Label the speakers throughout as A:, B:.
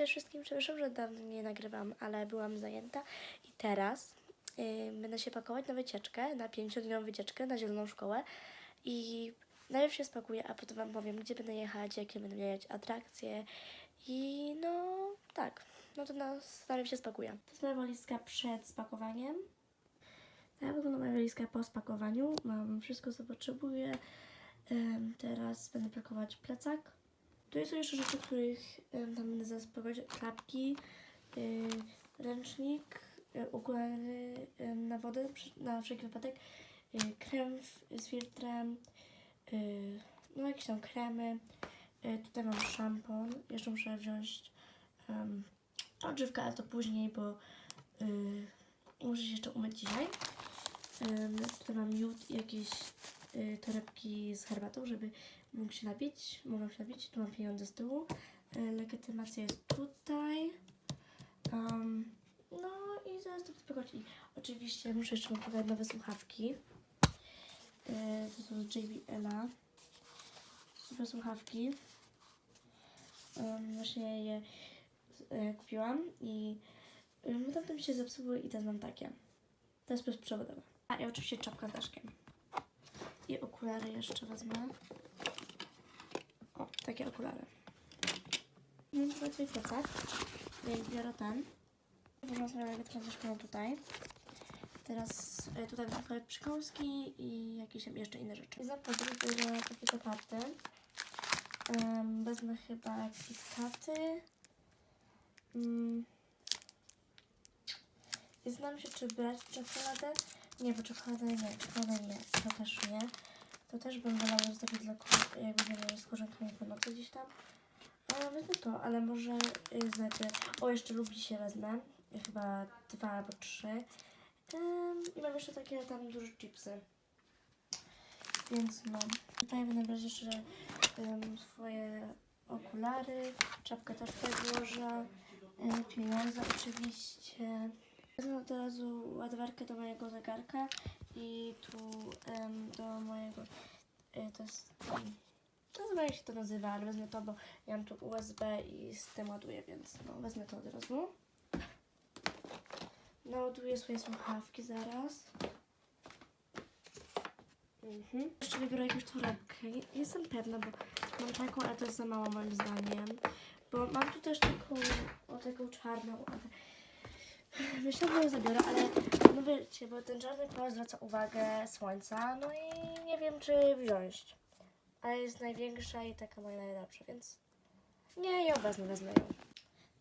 A: Cześć wszystkim, przepraszam, że dawno nie nagrywam, ale byłam zajęta i teraz y, będę się pakować na wycieczkę, na pięciodniową wycieczkę na Zieloną Szkołę i najpierw się spakuję, a potem Wam powiem, gdzie będę jechać, jakie będę mieć atrakcje i no tak, no to nas, najpierw się spakuję. To jest moja walizka przed spakowaniem. Tak wygląda moja walizka po spakowaniu. Mam wszystko, co potrzebuję. Teraz będę pakować plecak. Tu są jeszcze rzeczy, których tam będę zaraz pakować. Klapki, y, ręcznik, okulary na wodę, na wszelki wypadek, y, krem z filtrem, y, no jakieś tam kremy. Tutaj mam szampon. Jeszcze muszę wziąć um, odżywkę, ale to później, bo muszę się jeszcze umyć dzisiaj. Tutaj mam miód i jakieś y, torebki z herbatą, żeby mógł się napić. Mogłam się napić. Tu mam pieniądze z tyłu. Y, legitymacja jest tutaj. Um, no i zaraz to pakować. I oczywiście muszę jeszcze pokazać nowe słuchawki. Y, to są z JBL-a. Super słuchawki. Um, właśnie je y, kupiłam i um, tamte mi się zepsuły i teraz mam takie. To jest bezprzewodowe. A i oczywiście czapka z daszkiem. I okulary jeszcze wezmę. Takie okulary. Mam tutaj swój plecak, więc biorę ten. Włożę sobie legitymację szkolną tutaj. Teraz y, tutaj będą przykąski i jakieś tam jeszcze inne rzeczy. Za podróż takie karty. Um, wezmę chyba KitKaty. Mm. I Znam się, czy brać czekoladę. Nie, bo czekoladę nie, czekoladę nie, to też nie. To też bym wolała zostawić dla ko- jak będziemy z korzonkami po nocy gdzieś tam. A wezmę to, ale może y, znajdę. O, jeszcze lubi się wezmę. Chyba dwa albo trzy. Ym, I mam jeszcze takie tam duże chipsy. Więc no. Tutaj będę brać jeszcze swoje okulary. Czapkę też tutaj włożę. Pieniądze oczywiście. Wezmę od razu ładowarkę do mojego zegarka i tu em, do mojego, e, to jest, um, nie wiem jak się to nazywa, ale wezmę to, bo ja mam tu USB i z tym ładuję, więc no, wezmę to od razu. Naładuję swoje słuchawki zaraz. Mhm. Jeszcze wybiorę jakąś torebkę. Jestem pewna, bo mam taką, ale to jest za mało moim zdaniem. Bo mam tu też taką, o taką czarną, ale Myślałam, że ją zabiorę, ale no wiecie, bo ten czarny kolor zwraca uwagę słońca, no i nie wiem, czy wziąć. Ale jest największa i taka moja najlepsza, więc nie, ją wezmę, wezmę ją.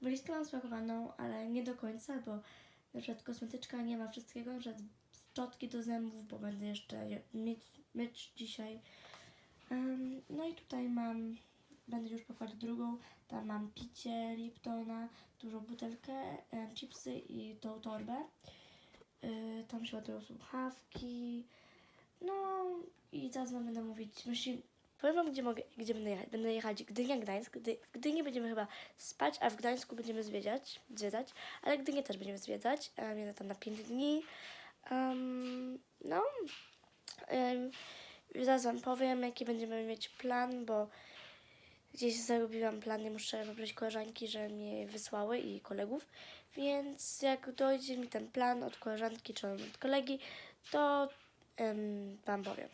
A: Walizkę mam spakowaną, ale nie do końca, bo na przykład kosmetyczka nie ma wszystkiego, na przykład szczotki do zębów, bo będę jeszcze je myć, myć dzisiaj. Em, no i tutaj mam, będę już pakować drugą, tam mam picie Liptona, dużą butelkę, chipsy i tą torbę. Y, tam się ładują słuchawki. No i teraz wam będę mówić, musi, powiem wam gdzie, mogę, gdzie będę jechać. Będę jechać Gdynia, Gdańsk. Gdy, w Gdyni będziemy chyba spać, a w Gdańsku będziemy zwiedzać, zwiedzać, ale Gdynię też będziemy zwiedzać. Um, tam na 5 dni. Um, no. Um, zaraz wam powiem, jaki będziemy mieć plan, bo gdzieś zagubiłam plan, nie muszę poprosić koleżanki, że mnie wysłały i kolegów, więc jak dojdzie mi ten plan od koleżanki czy od kolegi, to um, Wam powiem.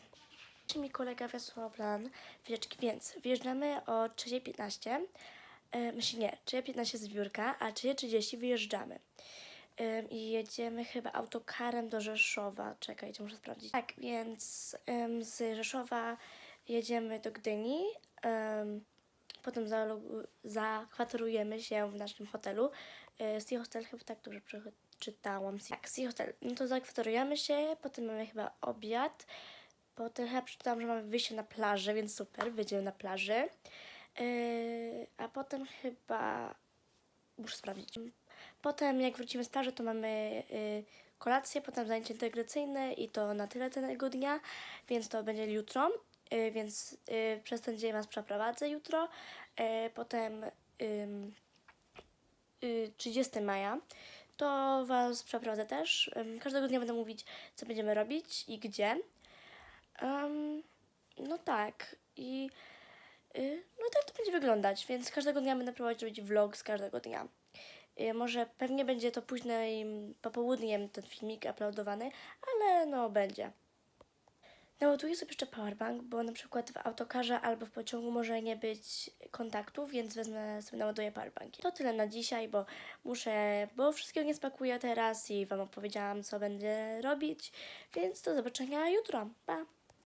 A: Czy mi kolega wysłał plan wycieczki, więc wyjeżdżamy o 3.15, e, myślę nie, 3.15 z biurka, a 3.30 wyjeżdżamy. I jedziemy chyba autokarem do Rzeszowa. Czekajcie, muszę sprawdzić. Tak, więc z Rzeszowa jedziemy do Gdyni. Potem zakwaterujemy się w naszym hotelu. Yy, Sea Hostel chyba tak dobrze przeczytałam. Tak, Sea Hostel. No to zakwaterujemy się, potem mamy chyba obiad. Potem chyba przeczytałam, że mamy wyjście na plażę, więc super, wyjdziemy na plaży. Yy, a potem chyba muszę sprawdzić. Potem jak wrócimy z plaży, to mamy y, kolację, potem zajęcie integracyjne i to na tyle tego dnia, więc to będzie jutro, więc y, przez ten dzień Was przeprowadzę jutro. Y, potem ym, y, 30 maja to Was przeprowadzę też. Każdego dnia będę mówić, co będziemy robić i gdzie. Ym, no tak. I Y, No tak to będzie wyglądać, więc każdego dnia będę próbować robić vlog z każdego dnia. Y, Może pewnie będzie to późnym popołudniem ten filmik uploadowany, ale no będzie. Naładuję sobie jeszcze powerbank, bo na przykład w autokarze albo w pociągu może nie być kontaktów, więc wezmę sobie naładuję powerbanki. To tyle na dzisiaj, bo muszę, bo wszystkiego nie spakuję teraz i Wam opowiedziałam, co będę robić, więc do zobaczenia jutro. Pa!